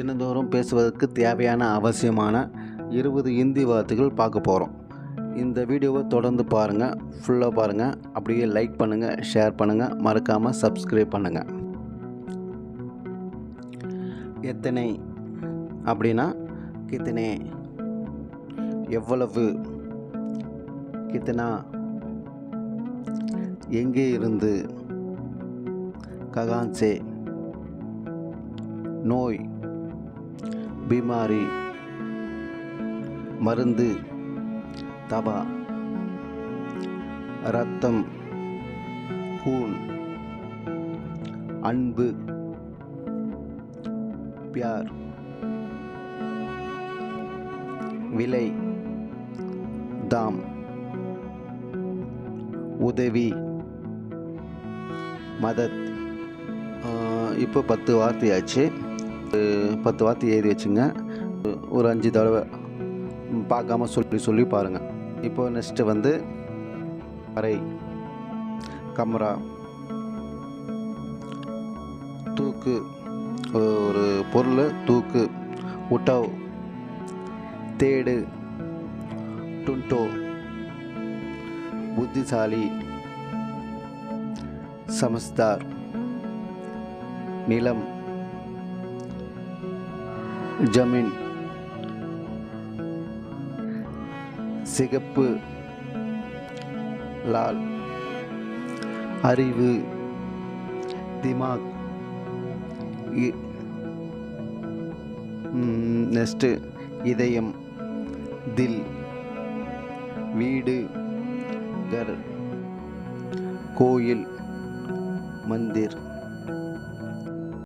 தினந்தோறும் பேசுவதற்கு தேவையான அவசியமான இருபது இந்தி வார்த்தைகள் பார்க்க போகிறோம் இந்த வீடியோவை தொடர்ந்து பாருங்கள் ஃபுல்லாக பாருங்கள் அப்படியே லைக் பண்ணுங்கள் ஷேர் பண்ணுங்கள் மறக்காமல் சப்ஸ்கிரைப் பண்ணுங்கள் எத்தனை அப்படின்னா கித்தனே எவ்வளவு கித்தனா எங்கே இருந்து ககான்சே நோய் பீமாரி மருந்து தபா ரத்தம் கூன் அன்பு பியார் விலை தாம் உதவி மதத். இப்போ பத்து வார்த்தையாச்சு. பத்து வார்த்தை எழுதி வச்சுங்க. ஒரு அஞ்சு தடவை பார்க்காம சொல்லி சொல்லி பாருங்கள் இப்போ நெக்ஸ்ட்டு வந்து அறை கமரா தூக்கு ஒரு பொருள் தூக்கு உட்டவ் தேடு டுன்டோ புத்திசாலி சமஸ்தார் நிலம் ஜமீன். சிகப்பு லால். அறிவு திமாக். நெக்ஸ்ட்டு இதயம் தில். வீடு கர். கோயில் மந்திர்.